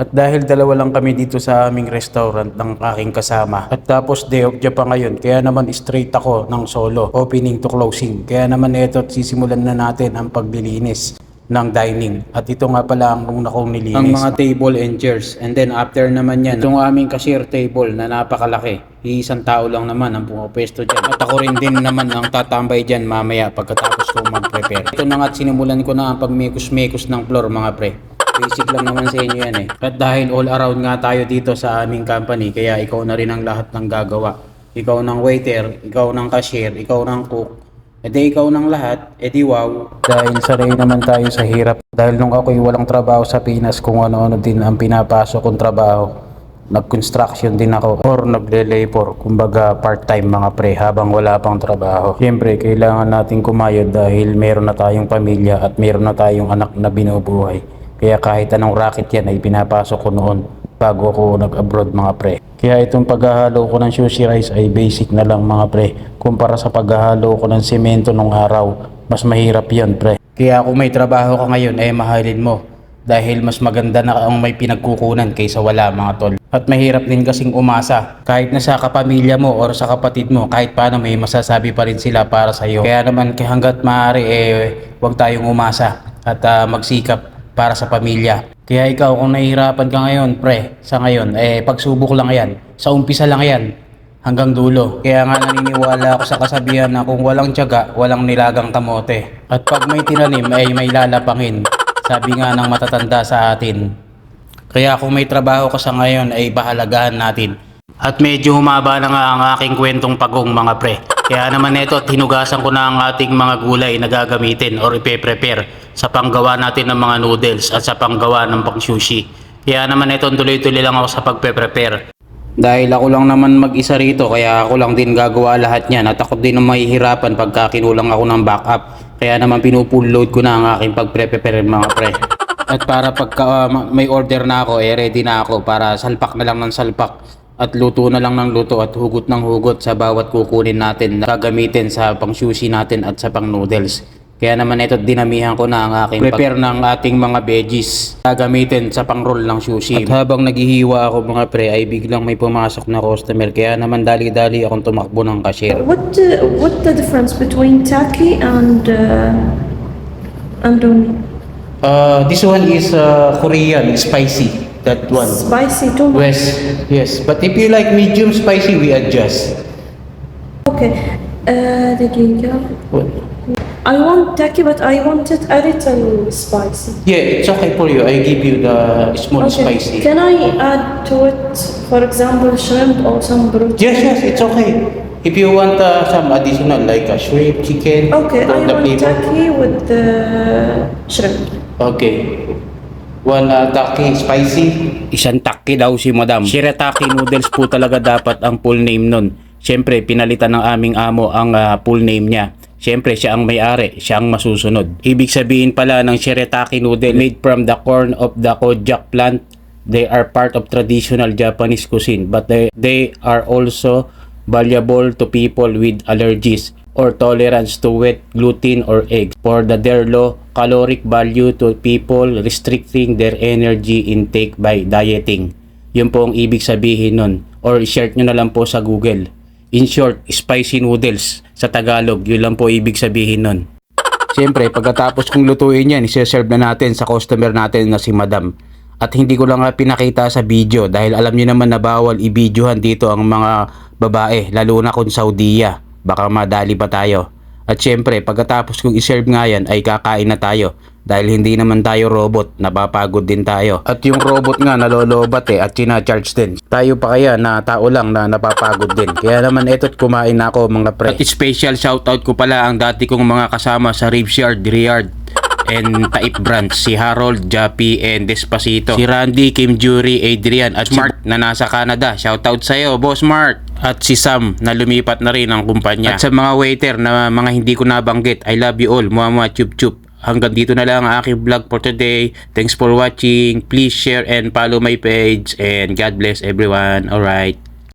At dahil dalawa lang kami dito sa aming restaurant ng aking kasama. At tapos day niya pa ngayon. Kaya naman straight ako ng solo. Opening to closing. Kaya naman eto at sisimulan na natin ang paglilinis ng dining. At ito nga pala ang una kong nilinis. Ang mga table and chairs. And then after naman yan, itong aming cashier table na napakalaki. Iisang tao lang naman ang pumapwesto dyan. At ako rin din naman ang tatambay dyan mamaya pagkatapos kong mag-prepare. Ito na nga at sinimulan ko na ang pagmekos-mekos ng floor mga pre. Basic lang naman sa inyo yan eh. At dahil all around nga tayo dito sa aming company, kaya ikaw na rin ang lahat ng gagawa. Ikaw ng waiter, ikaw ng cashier, ikaw ng cook, E di ikaw ng lahat, e di wow. Dahil sanay naman tayo sa hirap. Dahil nung ako'y walang trabaho sa Pinas, kung ano-ano din ang pinapasok kong trabaho. Nag-construction din ako or nagle-labor, kumbaga part-time mga pre habang wala pang trabaho. Siyempre, kailangan natin kumayod dahil meron na tayong pamilya at meron na tayong anak na binubuhay. Kaya kahit anong racket yan ay pinapasok ko noon bago ako nag-abroad mga pre. Kaya itong paghahalo ko ng sushi rice ay basic na lang mga pre. Kumpara sa paghahalo ko ng semento nung araw, mas mahirap yan pre. Kaya kung may trabaho ka ngayon ay mahalin mo. Dahil mas maganda na ang may pinagkukunan kaysa wala mga tol. At mahirap din kasing umasa. Kahit na sa kapamilya mo or sa kapatid mo, kahit paano may masasabi pa rin sila para sa iyo. Kaya naman hanggat maaari eh, huwag tayong umasa at ah, magsikap para sa pamilya. Kaya ikaw kung nahihirapan ka ngayon, pre, sa ngayon, eh pagsubok lang yan. Sa umpisa lang yan, hanggang dulo. Kaya nga naniniwala ako sa kasabihan na kung walang tiyaga, walang nilagang kamote. At pag may tinanim ay may lalapangin. Sabi nga ng matatanda sa atin. Kaya kung may trabaho ka sa ngayon ay bahalagahan natin. At medyo humaba na nga ang aking kwentong pagong mga pre. Kaya naman ito, tinugasan ko na ang ating mga gulay na gagamitin or ipe-prepare sa panggawa natin ng mga noodles at sa panggawa ng pang sushi. Kaya naman ito, tuloy-tuloy lang ako sa pagpe-prepare. Dahil ako lang naman mag-isa rito, kaya ako lang din gagawa lahat niyan at ako din ang mahihirapan pagka kinulang ako ng backup. Kaya naman pinupull load ko na ang aking pag-prepare mga pre. At para pagka uh, ma- may order na ako, eh ready na ako para salpak na lang ng salpak at luto na lang ng luto at hugot ng hugot sa bawat kukunin natin na gagamitin sa pang sushi natin at sa pang noodles. Kaya naman ito dinamihan ko na ang aking prepare ng ating mga veggies gagamitin sa pang roll ng sushi. At habang naghihiwa ako mga pre ay biglang may pumasok na customer kaya naman dali-dali akong tumakbo ng cashier. What uh, what the difference between taki and uh, and? Uh, this one is uh, Korean spicy. That one. Spicy too much. Yes, yes. But if you like medium spicy, we adjust. Okay. Uh, دقيقة. Well, I want taki, but I want it a little spicy. Yeah, it's okay for you. I give you the small Okay. spicy. Can I add to it, for example, shrimp or some protein? Yes, yes, it's okay. If you want uh, some additional like a shrimp, chicken, Okay, I the want flavor. taki with the shrimp. Okay. One uh, taki spicy. Isang taki daw si Madam. Shirataki noodles po talaga dapat ang full name nun. Siyempre, pinalitan ng aming amo ang uh, full name niya. Siyempre, siya ang may-ari, siya ang masusunod. Ibig sabihin pala ng shirataki noodle made from the corn of the kojak plant. They are part of traditional Japanese cuisine, but they, they are also valuable to people with allergies or tolerance to wheat, gluten, or eggs for the their low caloric value to people restricting their energy intake by dieting. Yun po ang ibig sabihin nun. Or i-search nyo na lang po sa Google. In short, spicy noodles sa Tagalog. Yun lang po ibig sabihin nun. Siyempre, pagkatapos kong lutuin yan, isi-serve na natin sa customer natin na si Madam. At hindi ko lang nga pinakita sa video dahil alam niyo naman na bawal i-videohan dito ang mga babae, lalo na kung Saudiya. Baka madali pa tayo. At syempre, pagkatapos kong i-serve nga yan ay kakain na tayo. Dahil hindi naman tayo robot, napapagod din tayo. At yung robot nga nalolobat eh at charge din. Tayo pa kaya na tao lang na napapagod din. Kaya naman eto't kumain na ako mga pre. At special shoutout ko pala ang dati kong mga kasama sa Ribs Yard, Riyard and Taip Branch, si Harold, Jappy, and Despacito. Si Randy, Kim Jury, Adrian, at Mark na nasa Canada. Shoutout sa'yo, Boss Mark! At si Sam na lumipat na rin ang kumpanya. At sa mga waiter na mga hindi ko nabanggit, I love you all, Mama Chup Chup. Hanggang dito na lang ang aking vlog for today. Thanks for watching. Please share and follow my page. And God bless everyone. Alright.